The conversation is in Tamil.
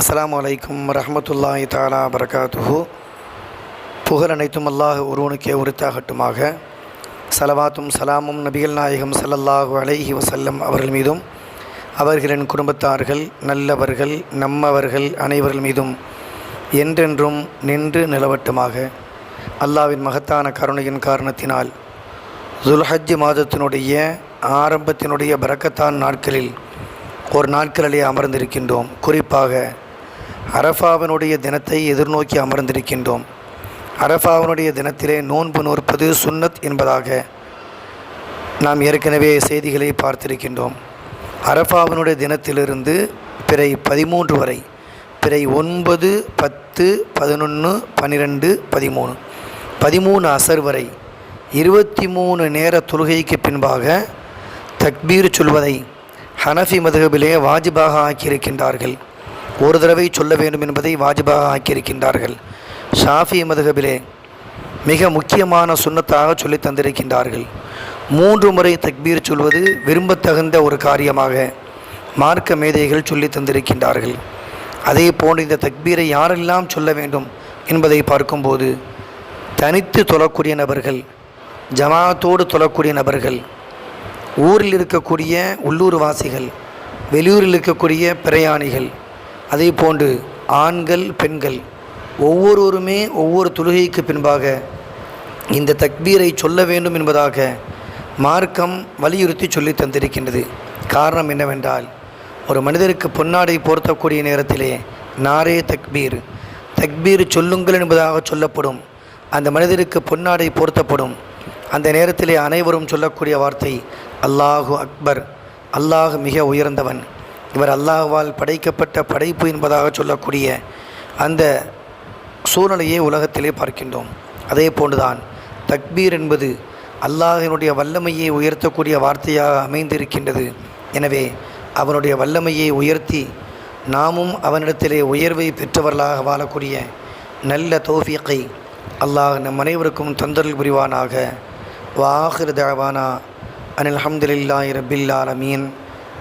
அஸ்லாம் அலைக்கும் ரஹமத்துல்லாஹி தாலா பரகாத்துஹு புகழ் அனைத்தும் அல்லாஹ் ஒருவனுக்கே உரித்தாகட்டுமாக. சலவாத்தும் சலாமும் நபிகள் நாயகம் சல்லல்லாஹு அலைஹி வசல்லம் அவர்கள் மீதும் அவர்களின் குடும்பத்தார்கள் நல்லவர்கள் நம்மவர்கள் அனைவர்கள் மீதும் என்றென்றும் நின்று நிலவட்டுமாக. அல்லாவின் மகத்தான கருணையின் காரணத்தினால் துல்ஹஜ் மாதத்தினுடைய ஆரம்பத்தினுடைய பரக்கத்தான் நாட்களில் ஒரு நாட்களிலே அமர்ந்திருக்கின்றோம். குறிப்பாக அரஃபாவினுடைய தினத்தை எதிர்நோக்கி அமர்ந்திருக்கின்றோம். அரஃபாவினுடைய தினத்திலே நோன்பு நோற்பது சுன்னத் என்பதாக நாம் ஏற்கனவே செய்திகளை பார்த்திருக்கின்றோம். அரஃபாவினுடைய தினத்திலிருந்து பிறை பதிமூன்று வரை பிறை ஒன்பது பத்து பதினொன்று பன்னிரெண்டு பதிமூணு. பதிமூணு அசர் வரை இருபத்தி மூணு நேர தொழுகைக்கு பின்பாக தக்பீர் சொல்வதை ஹனஃபி மதுகபிலே வாஜிபாக ஆக்கியிருக்கின்றார்கள். ஒரு தடவை சொல்ல வேண்டும் என்பதை வாஜிபாக ஆக்கியிருக்கின்றார்கள் ஷாஃபி மதுகபிலே மிக முக்கியமான சுண்ணத்தாக சொல்லி தந்திருக்கின்றார்கள். மூன்று முறை தக்பீர் சொல்வது விரும்பத்தகுந்த ஒரு காரியமாக மார்க்க மேதைகள் சொல்லி தந்திருக்கின்றார்கள். அதே போன்று இந்த தக்பீரை யாரெல்லாம் சொல்ல வேண்டும் என்பதை பார்க்கும்போது தனித்து தொழக்கூடிய நபர்கள் ஜமாத்தோடு தொழக்கூடிய நபர்கள் ஊரில் இருக்கக்கூடிய உள்ளூர் வாசிகள் வெளியூரில் இருக்கக்கூடிய பிரயாணிகள் அதே போன்று ஆண்கள் பெண்கள் ஒவ்வொருவருமே ஒவ்வொரு தொழுகைக்கு பின்பாக இந்த தக்பீரை சொல்ல வேண்டும் என்பதாக மார்க்கம் வலியுறுத்தி சொல்லி தந்திருக்கின்றது. காரணம் என்னவென்றால் ஒரு மனிதருக்கு பொன்னாடை போர்த்தக்கூடிய நேரத்திலே நாரே தக்பீர். தக்பீர் சொல்லுங்கள் என்பதாக சொல்லப்படும். அந்த மனிதருக்கு பொன்னாடை போர்த்தப்படும். அந்த நேரத்திலே அனைவரும் சொல்லக்கூடிய வார்த்தை அல்லாஹு அக்பர். அல்லாஹ் மிக உயர்ந்தவன். இவர் அல்லாஹ்வால் படைக்கப்பட்ட படைப்பு என்பதாக சொல்லக்கூடிய அந்த சூழ்நிலையை உலகத்திலே பார்க்கின்றோம். அதே போன்றுதான் தக்பீர் என்பது அல்லாஹினுடைய வல்லமையை உயர்த்தக்கூடிய வார்த்தையாக அமைந்திருக்கின்றது. எனவே அவனுடைய வல்லமையை உயர்த்தி நாமும் அவனிடத்திலே உயர்வை பெற்றவர்களாக வாழக்கூடிய நல்ல தோஃபியக்கை அல்லாஹ் நம் அனைவருக்கும் தொந்தரல் புரிவானாக. வாஹிர் தவானா அனில் அஹமதுல்லாஹி ரபில்லாலமீன்